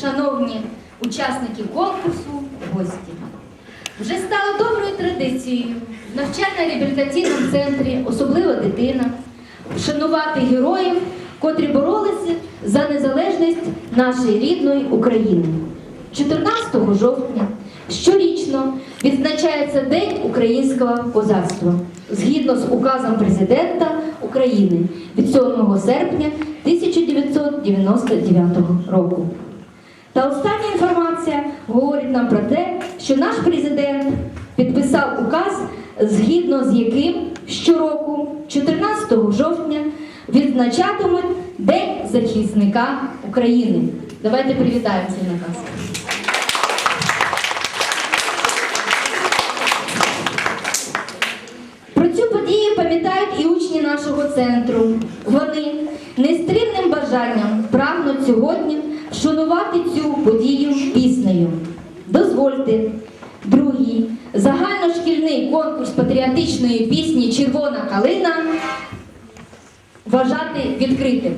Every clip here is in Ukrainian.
шановні учасники конкурсу, гості. Вже стало доброю традицією в навчально-реабілітаційному центрі, особливо дитина, вшанувати героїв, котрі боролися за незалежність нашої рідної України. 14 жовтня щорічно відзначається День українського козацтва згідно з указом президента України від 7 серпня 1999 року. Та остання інформація говорить нам про те, що наш президент підписав указ, згідно з яким щороку, 14 жовтня, відзначатимуть День захисника України. Давайте привітаємо цей наказ. Про цю подію пам'ятають і учні нашого центру. Вони нестримним бажанням прагнуть сьогодні вшанувати цю подію піснею. Дозвольте, другий загальношкільний конкурс патріотичної пісні Червона калина вважати відкритим.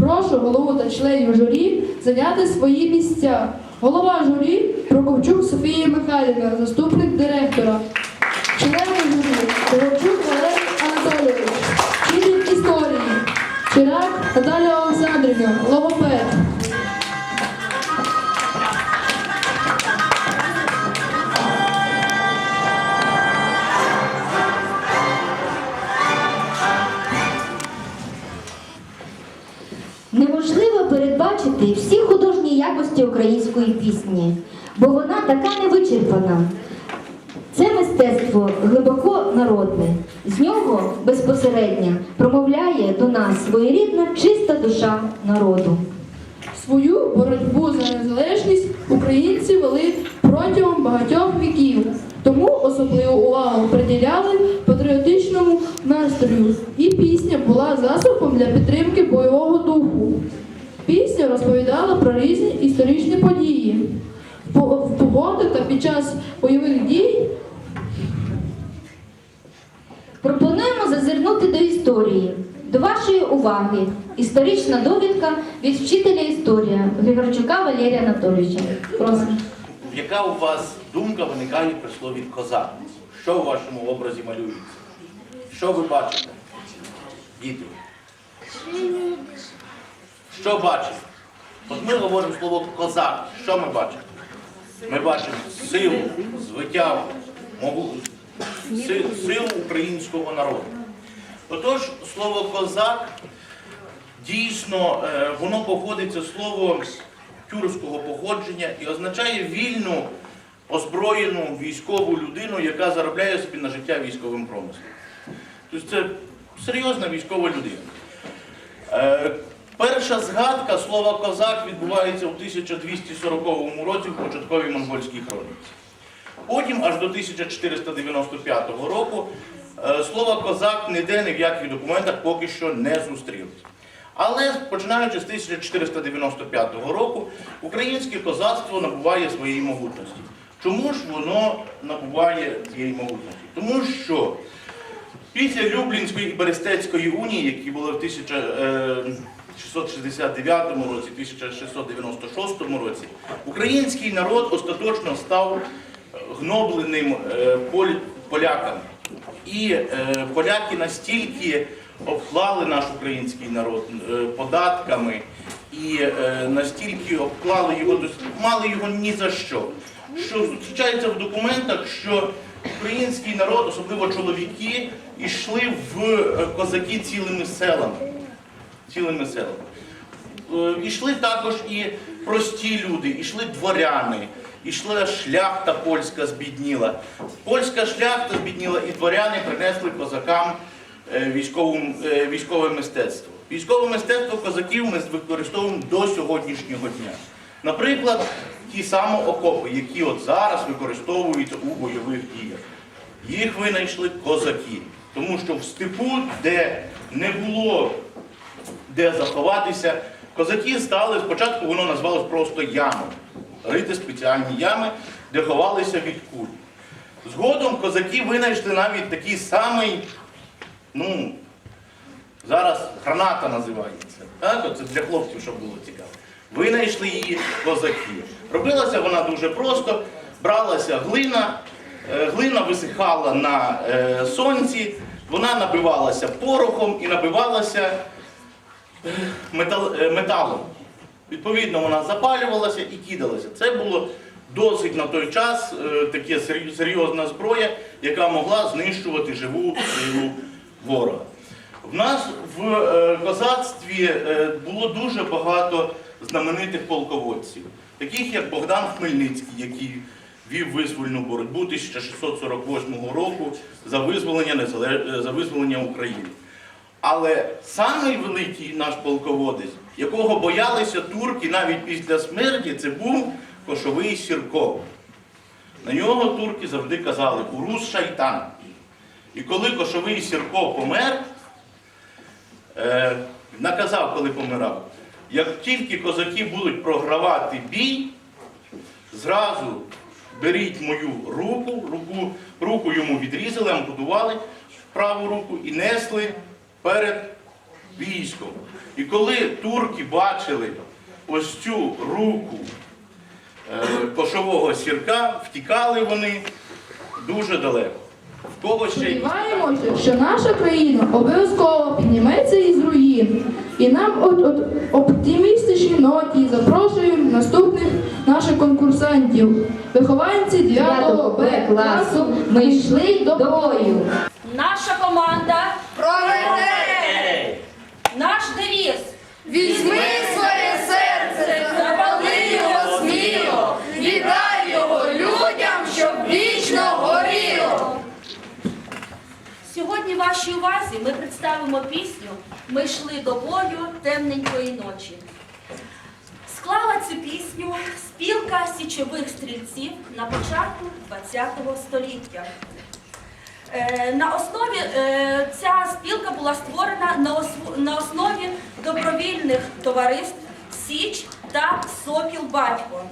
Прошу голову та членів журі зайняти свої місця. Голова журі Прокопчук Софія Михайлівна, заступник директора. Члени журі Прокопчук Валерій Анатолійович, вчитель історії. Чирак Наталя Олександрівна, логопед. Передбачити всі художні якості української пісні, бо вона така невичерпана. Це мистецтво глибоко народне. З нього безпосередньо промовляє до нас своєрідна чиста душа народу. Свою боротьбу за незалежність українці вели протягом багатьох віків. Тому особливу увагу приділяли патріотичному настрою, і пісня була засобом для підтримки бойового духу. Пісня розповідала про різні історичні події. В по- В погоди та під час бойових дій Пропонуємо зазирнути до історії. До вашої уваги історична довідка від вчителя історії Григорчука Валерія Анатолійовича. Просимо. Яка у вас думка виникає при слові козак? Що у вашому образі малюється? Що ви бачите? Діти? Що бачите? От ми говоримо слово козак. Що ми бачимо? Ми бачимо силу, звитягу, силу українського народу. Отож, слово козак дійсно, е, воно походить це слово тюркського походження і означає вільну, озброєну військову людину, яка заробляє собі на життя військовим промислом. Тобто це серйозна військова людина. Перша згадка слова козак відбувається у 1240 році в початковій монгольській хроніці. Потім, аж до 1495 року, е, слово козак ніде ні в яких документах поки що не зустрілося. Але починаючи з 1495 року, українське козацтво набуває своєї могутності. Чому ж воно набуває цієї могутності? Тому що Після Люблінської і Берестецької унії, які були в 1669 році, 1696 році, український народ остаточно став гнобленим е, поляками. І е, поляки настільки обклали наш український народ е, податками і е, настільки обклали його, мали його ні за що. Що зустрічається в документах, що український народ, особливо чоловіки, йшли в е, козаки цілими селами. Цілими селами. Е, Ішли також і прості люди, ішли дворяни, ішла шляхта польська збідніла. Польська шляхта збідніла і дворяни принесли козакам е, військову- е, військове мистецтво. Військове мистецтво козаків ми використовуємо до сьогоднішнього дня. Наприклад, ті самі окопи, які от зараз використовуються у бойових діях. Їх винайшли козаки. Тому що в степу, де не було де заховатися. Козаки стали, спочатку воно назвалось просто ями. Рити спеціальні ями, де ховалися від куль. Згодом козаки винайшли навіть такий самий, ну, зараз граната називається. Так? Оце для хлопців, щоб було цікаво. Винайшли її козаки. Робилася вона дуже просто, бралася глина, е, глина висихала на е, сонці, вона набивалася порохом і набивалася метал, е, металом. Відповідно, вона запалювалася і кидалася. Це було досить на той час таке серйозна зброя, яка могла знищувати живу силу ворога. В нас в е, козацтві е, було дуже багато знаменитих полководців, таких як Богдан Хмельницький, який вів визвольну боротьбу 1648 року за визволення, е, за визволення України. Але самий великий наш полководець, якого боялися турки навіть після смерті, це був кошовий Сірко. На нього турки завжди казали Урус шайтан. І коли кошовий Сірко помер, е, наказав, коли помирав, як тільки козаки будуть програвати бій, зразу беріть мою руку, руку, руку йому відрізали, ампутували праву руку і несли перед військом. І коли турки бачили ось цю руку е, кошового сірка, втікали вони дуже далеко. В кого ще Сподіваємося, що наша країна обов'язково підніметься із руїн. І нам от, от оптимістичній ноті запрошуємо наступних наших конкурсантів. Вихованці 9 Б класу ми йшли до бою. Наша команда, Ей! наш девіз. Візьми своє серце, запали вашій увазі ми представимо пісню Ми йшли до бою темненької ночі. Склала цю пісню спілка січових стрільців на початку ХХ століття. Е, На основі е, ця спілка була створена на основі добровільних товариств Січ та Сокіл Батько.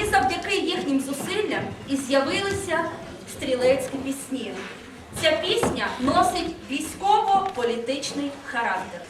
І завдяки їхнім зусиллям і з'явилися стрілецькі пісні. Ця пісня носить військово-політичний характер.